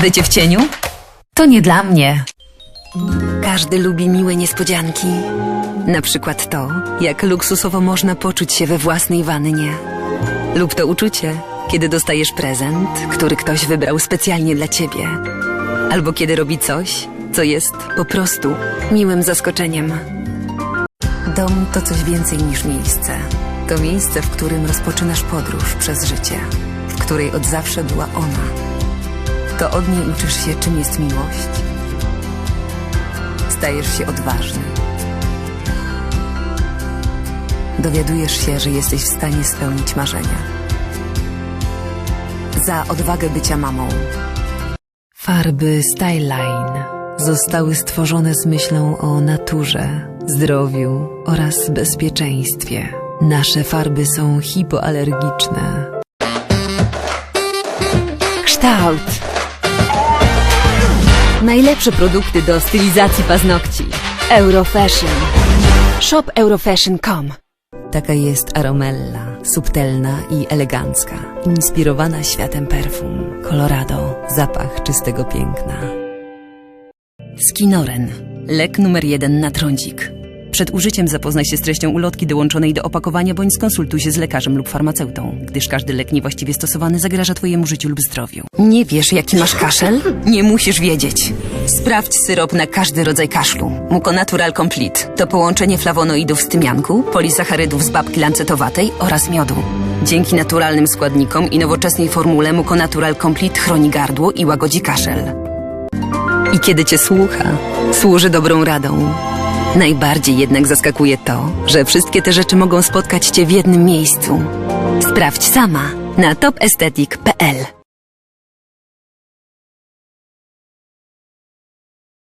Bycie w cieniu? To nie dla mnie. Każdy lubi miłe niespodzianki. Na przykład to, jak luksusowo można poczuć się we własnej wannie. Lub to uczucie, kiedy dostajesz prezent, który ktoś wybrał specjalnie dla ciebie. Albo kiedy robi coś, co jest po prostu miłym zaskoczeniem. Dom to coś więcej niż miejsce. To miejsce, w którym rozpoczynasz podróż przez życie, w której od zawsze była ona. To od niej uczysz się, czym jest miłość. Stajesz się odważny. Dowiadujesz się, że jesteś w stanie spełnić marzenia. Za odwagę bycia mamą. Farby Styline zostały stworzone z myślą o naturze, zdrowiu oraz bezpieczeństwie. Nasze farby są hipoalergiczne. Kształt. Najlepsze produkty do stylizacji paznokci. Eurofashion. Shop eurofashion.com Taka jest Aromella, subtelna i elegancka, inspirowana światem perfum. Colorado, zapach czystego piękna. Skinoren, lek numer jeden na trądzik. Przed użyciem zapoznaj się z treścią ulotki dołączonej do opakowania bądź skonsultuj się z lekarzem lub farmaceutą, gdyż każdy lek niewłaściwie stosowany zagraża Twojemu życiu lub zdrowiu. Nie wiesz, jaki masz kaszel? Nie musisz wiedzieć. Sprawdź syrop na każdy rodzaj kaszlu. Muconatural Complete to połączenie flawonoidów z tymianku, polisacharydów z babki lancetowatej oraz miodu. Dzięki naturalnym składnikom i nowoczesnej formule Muconatural Complete chroni gardło i łagodzi kaszel. I kiedy cię słucha, służy dobrą radą. Najbardziej jednak zaskakuje to, że wszystkie te rzeczy mogą spotkać cię w jednym miejscu. Sprawdź sama na topestetic.pl